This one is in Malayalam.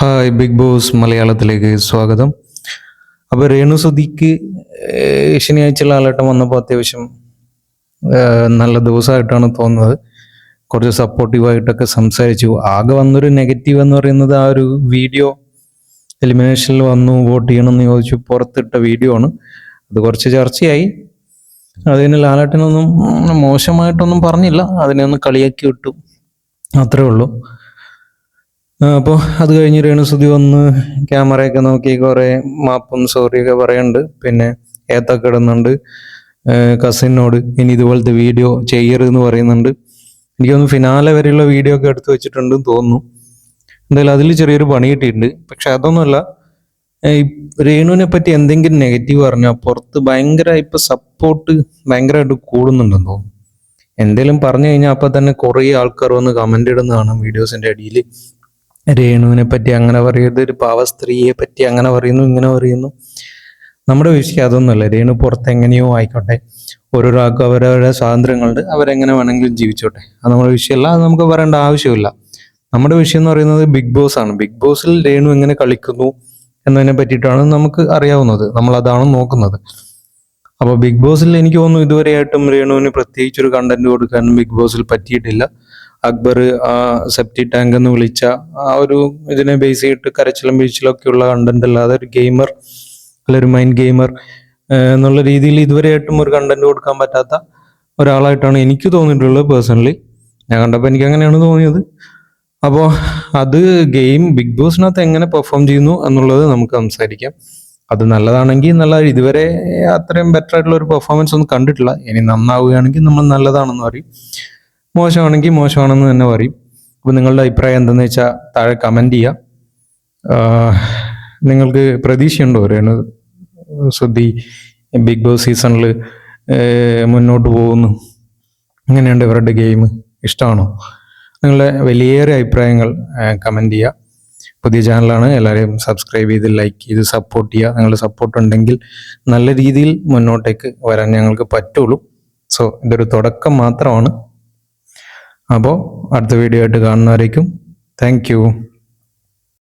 ഹായ് ബിഗ് ബോസ് മലയാളത്തിലേക്ക് സ്വാഗതം. അപ്പോൾ രേണു സുധിക്ക് ശനിയാഴ്ച ലാലേട്ടം വന്നപ്പോൾ അത്യാവശ്യം നല്ല ദിവസമായിട്ടാണ് തോന്നുന്നത്. കുറച്ച് സപ്പോർട്ടീവായിട്ടൊക്കെ സംസാരിച്ചു. ആകെ വന്നൊരു നെഗറ്റീവ് എന്ന് പറയുന്നത് ആ ഒരു വീഡിയോ എലിമിനേഷനിൽ വന്നു വോട്ട് ചെയ്യണമെന്ന് ചോദിച്ചു പുറത്തിട്ട വീഡിയോ ആണ്. അത് കുറച്ച് ചർച്ചയായി. അതിന് ലാലേട്ടനൊന്നും മോശമായിട്ടൊന്നും പറഞ്ഞില്ല. അതിനെ ഒന്ന് കളിയാക്കി വിട്ടു. അത്രേ ഉള്ളൂ. അപ്പോൾ അത് കഴിഞ്ഞ് രേണുസുതി വന്ന് ക്യാമറയൊക്കെ നോക്കി കുറേ മാപ്പും സോറിയൊക്കെ പറയുന്നുണ്ട്. പിന്നെ ഏത്തൊക്കെ ഇടുന്നുണ്ട്. കസിനോട് ഇനി ഇതുപോലത്തെ വീഡിയോ ചെയ്യരുതെന്ന് പറയുന്നുണ്ട്. എനിക്കൊന്ന് ഫിനാലെ വരെയുള്ള വീഡിയോ ഒക്കെ എടുത്തു വെച്ചിട്ടുണ്ടെന്ന് തോന്നുന്നു. എന്തായാലും അതിൽ ചെറിയൊരു പണി കിട്ടിയിട്ടുണ്ട്. പക്ഷെ അതൊന്നുമല്ല. രേണുവിനെ പറ്റി എന്തെങ്കിലും നെഗറ്റീവ് പറഞ്ഞാൽ പുറത്ത് ഭയങ്കര ഇപ്പം സപ്പോർട്ട് ഭയങ്കരമായിട്ട് കൂടുന്നുണ്ടെന്ന് തോന്നുന്നു. എന്തെങ്കിലും പറഞ്ഞു കഴിഞ്ഞാൽ അപ്പം തന്നെ കുറേ ആൾക്കാർ വന്ന് കമന്റ് ഇടുന്നതാണ് വീഡിയോസിന്റെ അടിയിൽ രേണുവിനെ പറ്റി അങ്ങനെ പറയരുത് ഒരു പാവ സ്ത്രീയെ പറ്റി അങ്ങനെ പറയുന്നു ഇങ്ങനെ പറയുന്നു. നമ്മുടെ വിഷയം അതൊന്നുമല്ല. രേണു പുറത്ത് എങ്ങനെയോ ആയിക്കോട്ടെ. ഓരോരോ ആൾക്കും അവരവരുടെ സ്വാതന്ത്ര്യങ്ങളുണ്ട്. അവരെങ്ങനെ വേണമെങ്കിലും ജീവിച്ചോട്ടെ. അത് നമ്മുടെ വിഷയമല്ല അത് നമുക്ക് പറയേണ്ട ആവശ്യമില്ല. നമ്മുടെ വിഷയം എന്ന് പറയുന്നത് ബിഗ് ബോസ് ആണ്. ബിഗ് ബോസിൽ രേണു എങ്ങനെ കളിക്കുന്നു എന്നതിനെ പറ്റിയിട്ടാണ് നമുക്ക് അറിയാവുന്നത്. നമ്മൾ അതാണ് നോക്കുന്നത്. അപ്പോൾ ബിഗ് ബോസിൽ എനിക്ക് തോന്നുന്നു ഇതുവരെയായിട്ടും രേണുവിന് പ്രത്യേകിച്ച് ഒരു കണ്ടന്റ് കൊടുക്കാൻ ബിഗ് ബോസിൽ പറ്റിയിട്ടില്ല. അക്ബർ ആ സെപ്റ്റി ടാങ്ക് എന്ന് വിളിച്ച ആ ഒരു ഇതിനെ ബേസ് ചെയ്തിട്ട് കരച്ചിലും ഉള്ള കണ്ടന്റ് അല്ലാതെ ഒരു ഗെയിമർ അല്ല ഒരു മൈൻഡ് ഗെയിമർ എന്നുള്ള രീതിയിൽ ഇതുവരെയായിട്ടും ഒരു കണ്ടന്റ് കൊടുക്കാൻ പറ്റാത്ത ഒരാളായിട്ടാണ് എനിക്ക് തോന്നിയിട്ടുള്ളത് പേഴ്സണലി ഞാൻ കണ്ടപ്പോൾ എനിക്ക് അങ്ങനെയാണ് തോന്നിയത്. അപ്പോൾ അത് ഗെയിം ബിഗ് ബോസിനകത്ത് എങ്ങനെ പെർഫോം ചെയ്യുന്നു എന്നുള്ളത് നമുക്ക് സംസാരിക്കാം. അത് നല്ലതാണെങ്കിൽ നല്ല ഇതുവരെ അത്രയും ബെറ്റർ ആയിട്ടുള്ള ഒരു പെർഫോമൻസ് ഒന്നും കണ്ടിട്ടില്ല. ഇനി നന്നാവുകയാണെങ്കിൽ നമ്മൾ നല്ലതാണെന്ന് പറയും. മോശമാണെങ്കിൽ മോശമാണെന്ന് തന്നെ പറയും. അപ്പോൾ നിങ്ങളുടെ അഭിപ്രായം എന്തെന്ന് വെച്ചാൽ താഴെ കമന്റ് ചെയ്യുക ആഹ് നിങ്ങൾക്ക് പ്രതീക്ഷയുണ്ടോ രേണു? ശ്രദ്ധി ബിഗ് ബോസ് സീസണിൽ മുന്നോട്ട് പോകുന്നു. എങ്ങനെയുണ്ട് ഇവരുടെ ഗെയിം ഇഷ്ടമാണോ? നിങ്ങളുടെ വലിയേറെ അഭിപ്രായങ്ങൾ കമന്റ് ചെയ്യുക പുതിയ ചാനലാണ് എല്ലാവരെയും സബ്സ്ക്രൈബ് ചെയ്ത് ലൈക്ക് ചെയ്ത് സപ്പോർട്ട് ചെയ്യുക നിങ്ങളുടെ സപ്പോർട്ട് ഉണ്ടെങ്കിൽ നല്ല രീതിയിൽ മുന്നോട്ടേക്ക് വരാൻ ഞങ്ങൾക്ക് പറ്റുള്ളൂ. സോ ഇതൊരു തുടക്കം മാത്രമാണ്. അപ്പോൾ അടുത്ത വീഡിയോ ആയിട്ട് കാണുന്നവരേക്കും താങ്ക്